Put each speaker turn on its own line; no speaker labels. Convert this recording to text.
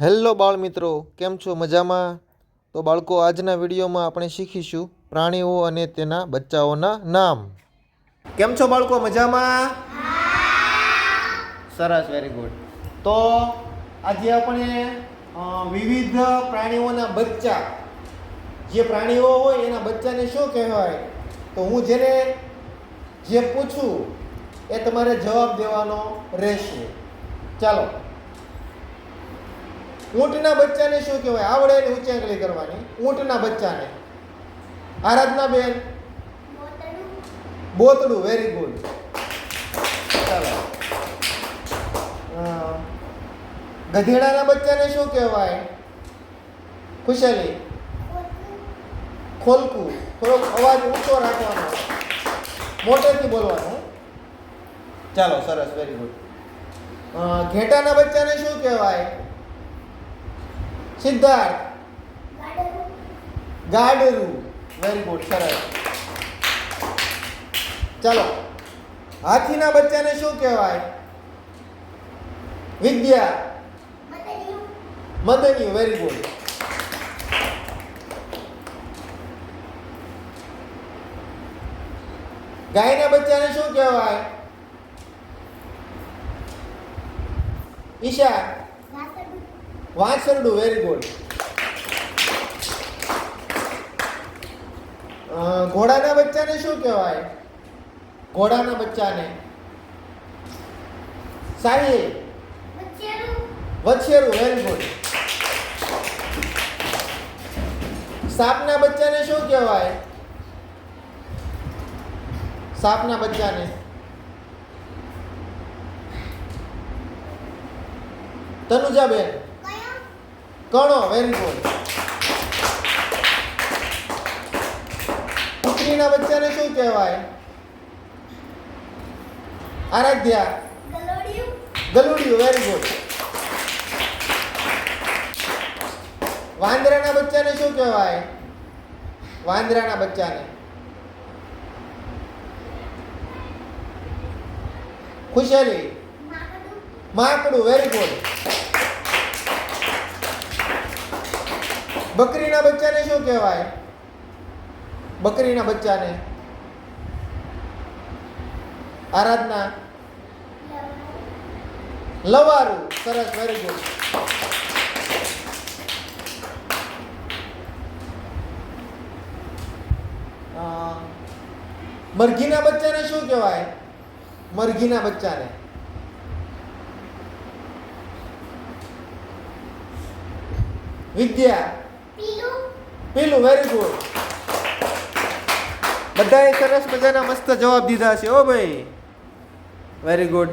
Hello બાળ મિત્રો કેમ છો? મજામાં? તો બાળકો, આજના વિડીયોમાં આપણે શીખીશું પ્રાણીઓ અને તેના બચ્ચાઓના નામ. કેમ છો બાળકો? મજામાં? સરસ વેરી ગુડ તો આજે આપણે વિવિધ પ્રાણીઓના બચ્ચા. જે પ્રાણીઓ હોય, એના બચ્ચાને શું કહેવાય? તો હું જેને, જે પૂછું, એ તમારે જવાબ દેવાનો રહેશે. ચાલો. ઊંટના બચ્ચાને શું કહેવાય? આવડે ને ઊંચી કરવાની. ઊંટના બચ્ચાને. આરાધના બેન? બોતડું. વેરી ગુડ ચાલો. ગધેડાના બચ્ચાને શું કહેવાય? ખુશાલી. ખોલકું. થોડોક અવાજ ઊંચો રાખવાનો. મોટેથી બોલવાનું. ચાલો સરસ વેરી ગુડ ઘેટાના બચ્ચાને શું કહેવાય? સિદ્ધાર્થ ગાડરું. વેરી ગુડ સરસ. ચાલો. હાથીના બચ્ચાને શું કહેવાય? વિદ્યા. મદની વેરી ગુડ ગાયના બચ્ચાને શું કહેવાય? ઈશા વાંસરડું વેરી ગુડ ઘોડાના બચ્ચાને શું કહેવાય? ઘોડાના બચ્ચાને. સાહી વછેરું વેરી ગુડ સાપના બચ્ચાને શું કહેવાય? સાપના બચ્ચાને. તનુજાબેન. કણો વેરી ગુડ કૂતરીના બચ્ચાને શું કહેવાય? આરાધ્યા. ગલુડિયું વેરી ગુડ વાંદરાના બચ્ચાને શું કહેવાય? વાંદરાના બચ્ચાને. ખુશાલી. માકડું. વેરી ગુડ બકરીના બચ્ચાને શું કહેવાય? બકરીના બચ્ચાને આરાધના લવારું. સરસ વેરી ગુડ મરઘીના બચ્ચાને શું કહેવાય? મરઘીના બચ્ચાને. વિદ્યા. પેલું વેરી ગુડ બધાએ સરસ મજાના મસ્ત જવાબ દીધા છે ઓ ભાઈ. Very good